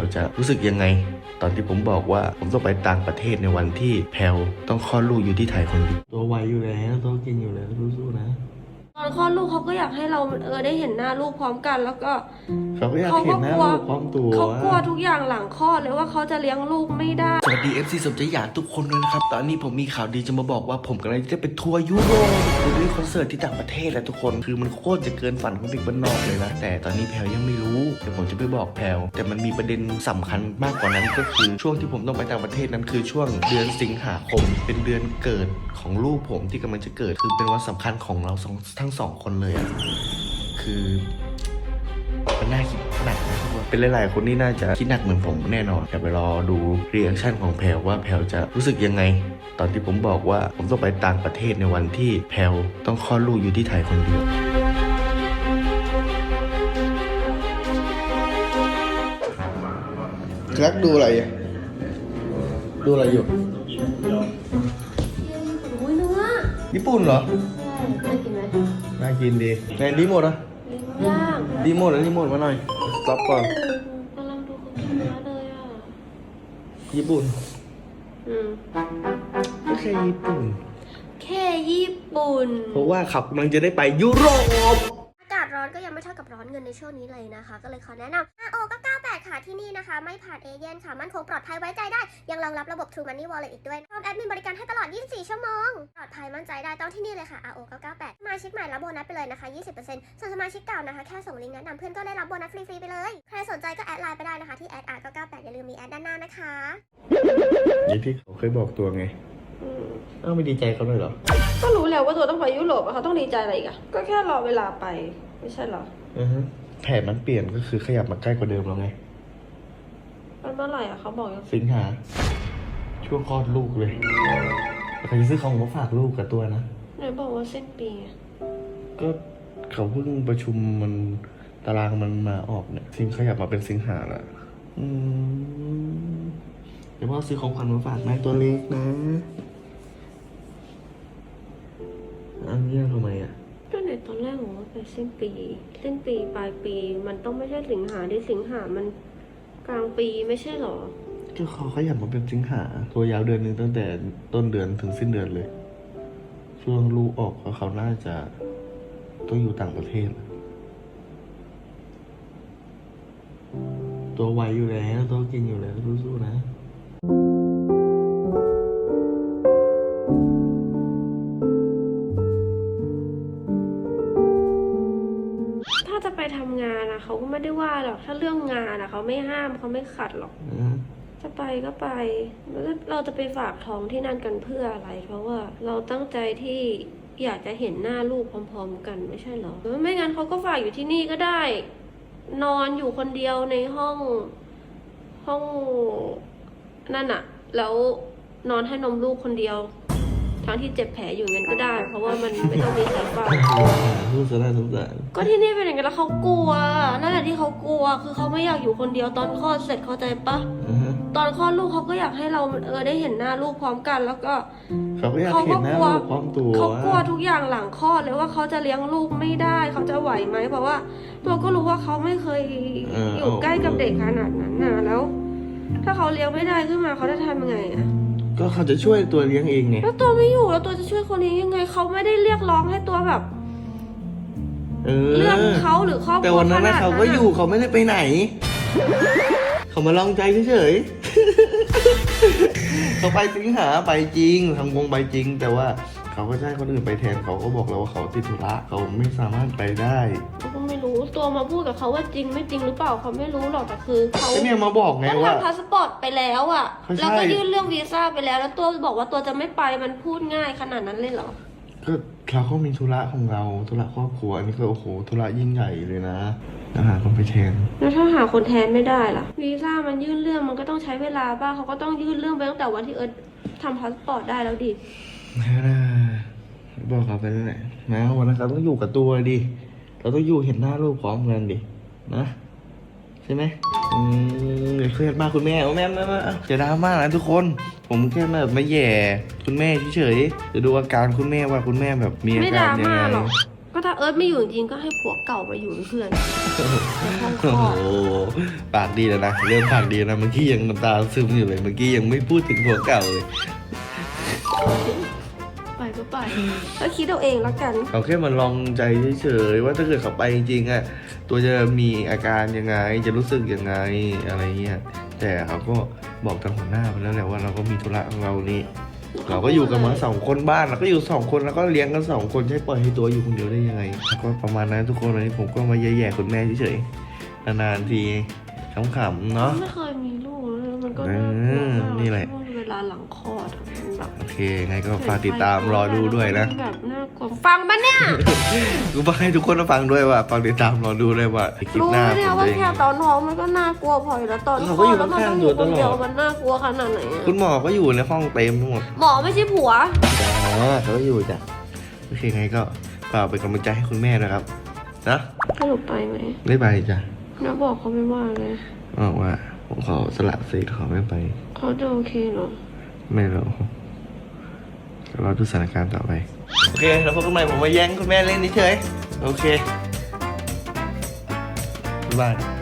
ลจะรู้สึกยังไง ตอนที่ผมบอกว่าผมต้องไปต่างประเทศในวันที่แพลต้องคลอดลูกอยู่ที่ไทยคนเดียวตัวไวอยู่แล้วตัวกินอยู่แล้วสู้ๆนะ ตอนคลอดลูกเขาก็อยากให้เราเออได้เห็นหน้าลูกพร้อมกันแล้วก็เขาก็อยากเขาเห็ก็นหน้ากลัวลูกพร้อมตัวเขากลัวทุกอย่างหลังคลอดเลยว่าเขาจะเลี้ยงลูกไม่ได้ สวัสดี FC สมใจอยากทุกคนด้วยนะครับ ตอนนี้ผมมีข่าวดีจะมาบอกว่าผมกำลังจะไปทัวร์ยุโรป ไปดูคอนเสิร์ตที่ต่างประเทศแหละทุกคนคือมันโคตรจะเกินฝันของเด็กบ้านนอกเลยนะแต่ตอนนี้แพลยังไม่รู้เดี๋ยวผมจะไปบอกแพลแต่มันมีประเด็นสำคัญมากกว่านั้นก็คือช่วงที่ผมต้องไปต่างประเทศนั้นคือช่วงเดือนสิงหาคม เป็นเดือนเกิดของลูกผมที่กำลังจะเกิดคือเป็นวันสำคัญของเราทั้งสองคนเลยอะคือมันน่าคิดหนักนะทุกคนเป็นหลาย ๆ คนที่น่าจะคิดหนักเหมือนผมแน่นอนอย่ไปรอดูรีแอคชั่นของแพลว่าแพลจะรู้สึกยังไง ตอนที่ผมบอกว่าผมต้องไปต่างประเทศในวันที่แพลต้องคลอดลูกอยู่ที่ไทยคนเดียวรักดูอะไรอะดูอะไรอยู่ อุ้ยเนื้อญี่ปุ่นเหรอใช่ได้กินไหมน่ากินดีในรีโมทอะลิ้นย่างรีโมทแล้วรีโมทมาหน่อยสต็อปก่อน กำลังดูเขากินเนื้อเลยอะ ญี่ปุ่น อืม ก็แค่ญี่ปุ่น แค่ญี่ปุ่น เพราะว่าเขากำลังจะได้ไปยุโรป อากาศร้อนก็ยังไม่เท่ากับร้อนเงินในช่วงนี้เลยนะคะ ก็เลยขอแนะนำ RO ก็98ค่ะที่นี่นะคะ ไม่ผ่านเอเย่นค่ะ มั่นคงปลอดภัยไว้ใจได้ ยังรองรับระบบ True Money Wallet อีกด้วยพร้อมแอดมินบริการให้ตลอด 24 ชั่วโมง ปลอดภัยมั่นใจได้ต้องที่นี่เลยค่ะ RO ก็98สมาชิกใหม่รับโบนัสไปเลยนะคะ 20%ส่วนสมาชิกเก่านะคะ แค่ส่งลิงก์แนะนำเพื่อนก็ได้รับโบนัสฟรีๆไปเลย ใครสนใจก็แอดไลน์ไปได้นะคะที่แอด R ก็98อย่าลืมมีแอดด้านหน้านะคะ นี่ที่เขาเคยบอกตัวไง อืมเอ้าไม่ดีใจเขาเลยเหรอ ก็รู้แล้วว่าตัวต้องไปยุโรปอะเขาต้องดีใจอะไรอีกอะก็แค่รอเวลาไป ไม่ใช่เหรอ อือฮึแผนมันเปลี่ยนก็คือขยับมาใกล้กว่าเดิมแล้วไง มันเมื่อไหร่อะเขาบอกยังสิงหา ช่วงคลอดลูกเลยใครจะซื้อของมาฝากลูกกับตัวนะ ไหนบอกว่าสิ้นปีไงก็เขาเพิ่งประชุมมันตารางมันมาออกเนี่ยสิงขยับมาเป็นสิงหาละอืมเดี๋ยวพ่อซื้อของขวัญมาฝากนะตัวเล็กนะ อันนี้ทำไมอะก็ในตอนแรกบอกว่าไปสิ้นปี สิ้นปีปลายปี มันต้องไม่ใช่สิงหาที่สิงหามันกลางปีไม่ใช่เหรอก็เขาขยับมาเป็นสิงหาตัวยาวเดือนหนึ่งตั้งแต่ต้นเดือนถึงสิ้นเดือนเลย ช่วงลูกออกเขาเขาน่าจะต้องอยู่ต่างประเทศ ตัวไวอยู่แล้วตัวกินอยู่แล้วสู้ๆนะ ไม่ได้ว่าหรอกถ้าเรื่องงานอะเขาไม่ห้ามเขาไม่ขัดหรอก อืมจะไปก็ไปแล้วเราจะไปฝากท้องที่นั่นกันเพื่ออะไร เพราะว่าเราตั้งใจที่อยากจะเห็นหน้าลูกพร้อม ๆ กันไม่ใช่เหรอหรือไม่งั้นเขาก็ฝากอยู่ที่นี่ก็ได้ นอนอยู่คนเดียวในห้องห้องนั่นอะแล้วนอนให้นมลูกคนเดียว ทั้งที่เจ็บแผลอยู่งั้นก็ได้ เพราะว่ามันไม่ต้องมีใครเฝ้าพูดซะน่าสงสารก็ที่นี่เป็นอย่างนั้นแล้วเขากลัวนั่นแหละที่เขากลัว คือเขาไม่อยากอยู่คนเดียวตอนคลอดเสร็จเข้าใจปะอือฮะตอนคลอดลูกเขาก็อยากให้เราเออได้เห็นหน้าลูกพร้อมกัน แล้วก็เขาก็อยากเขาเห็ก็นหน้ากลัวลูกพร้อมตัวเขากลัวทุกอย่างหลังคลอดเลยว่าเขาจะเลี้ยงลูกไม่ได้เขาจะไหวไหมเพราะว่า ตัวก็รู้ว่าเขาไม่เคยอยู่ใกล้กับเด็กขนาดนั้นนะแล้ว ถ้าเขาเลี้ยงไม่ได้ขึ้นมาเขาจะทำยังไงอะ ก็เขาจะช่วยตัวเลี้ยงเองไงแล้วตัวไม่อยู่แล้วตัวจะช่วยคนเลี้ยงยังไงเขาไม่ได้เรียกร้องให้ตัวแบบเออเลือกเขาหรือครอบครัวแต่วันนั้นนะขนาดนั้นเขาก็อยู่เขาไม่ได้ไปไหน เขามาลองใจเฉยๆเขาไปสิงหาไปจริงทำวงไปจริง แต่ว่าเขาก็จะให้คนอื่นไปแทนเขาก็บอกเราว่าเขาติดธุระเขาไม่สามารถไปได้เขาก็ไม่ รู้ตัวมาพูดกับเขาว่าจริงไม่จริงหรือเปล่าเขาไม่รู้หรอกแต่คือเขาก็เนี่ยมาบอกไงก็ว่า ทำพาสปอร์ตไปแล้วอะเขาใช่ แล้วก็ยื่นเรื่องวีซ่าไปแล้ว แล้วตัวบอกว่าตัวจะไม่ไปมันพูดง่ายขนาดนั้นเลยเหรอ ก็เราก็มีธุระของเราธุระครอบครัวอันนี้ก็โอ้โหธุระยิ่งใหญ่เลยนะนะหาคนไปแทน แล้วถ้าหาคนแทนไม่ได้ล่ะ วีซ่ามันยื่นเรื่องมันก็ต้องใช้เวลาป่ะเขาก็ต้องยื่นเรื่องไปตั้งแต่วันที่เอิร์ธทำพาสปอร์ตได้แล้วดินะนะบอกเขาไปนั่นแหละนะวันนั้นเขาต้องอยู่กับตัวดิ เราต้องอยู่เห็นหน้าลูกพร้อมกันดินะใช่ไหมอืมเดี๋ยวเครียดมากคุณแม่โอ้แม่แม่แม่จะดราม่านะทุกคน ผมแค่แบบมาแย่คุณแม่เฉยๆจะดูอาการคุณแม่ว่าคุณแม่แบบมีอาไม่ดการรายังม่าไงหรอก ก็ถ้าเอิร์ธไม่อยู่จริงๆก็ให้ผัวเก่ามาอยู่เป็นเพื่อนในห้องคโอ้ลอดโหปากดีแล้วนะเริ่มปากดีแล้วนะเมื่อกี้ยังน้ำตาซึมอยู่เลยเมื่อกี้ยังไม่พูดถึงผัวเก่าเลยไป ก็ไปก็คิดเอาเองแล้วกันเขาแค่มาลองใจเฉยๆว่าถ้าเกิดเขาไปจริงๆอะตัวจะมีอาการยังไง จะรู้สึกยังไงอะไรเงี้ยแต่เขาก็บอกทางหัวหน้าไปแล้วแหละว่าเราก็มีธุระของเรานี่เราก็อยู่กันมาสองคนบ้านเราก็อยู่สองคนแล้วก็เลี้ยงกันสองคนใช่ปล่อยให้ตัวอยู่คนเดียวได้ยังไงก็ประมาณนั้นทุกคนวันนี้ผมก็มาแย่ๆคุณแม่เฉยๆนานๆทีขำๆเนาะไม่เคยมีลูกเลยมันก็น่ากลัวอืมมากนี่แหละเว ลาหลังคลอดอะมันแบบโอเคยังไงก็ฝากติดตามรอดูด้วยนะแบบน่ากลัวฟังปะเนี่ย กูบอกให้ทุกคนมาฟังด้วยว่าฝากติดตามรอดูด้วยว่าคลิปรู้หไหมน้าเนี่ยผมว่าจะยังแค่ไงตอนท้องมันก็น่ากลัวพออยู่แล้วตอนคเขาลก็ออยู่ดแล้วมันต้องข้างๆอยู่อยู่คตนลอด เดียวมันน่ากลัวขนาดไหนอะคุณหมอก็อยู่ในห้องเต็มทั้งหมดหมอไม่ใช่ผัว อ๋อเขาก็อยู่จ้ะโอเคไงก็ฝากเป็นกำลังใจให้คุณแม่นะครับ นะสรุปไปไหมไม่ไปจ้ะน้าบอกเขาไม่ว่าเลย บอกว่า ผมขอสละสิทธิ์ขอไม่ไป เขาจะโอเคเหรอ ไม่หรอกเราดูสถานการณ์ต่อไป โอเค แล้วพบกันใหม่ผมมาแย่งคุณแม่เล่นเฉยๆโอเคบ๊ายบาย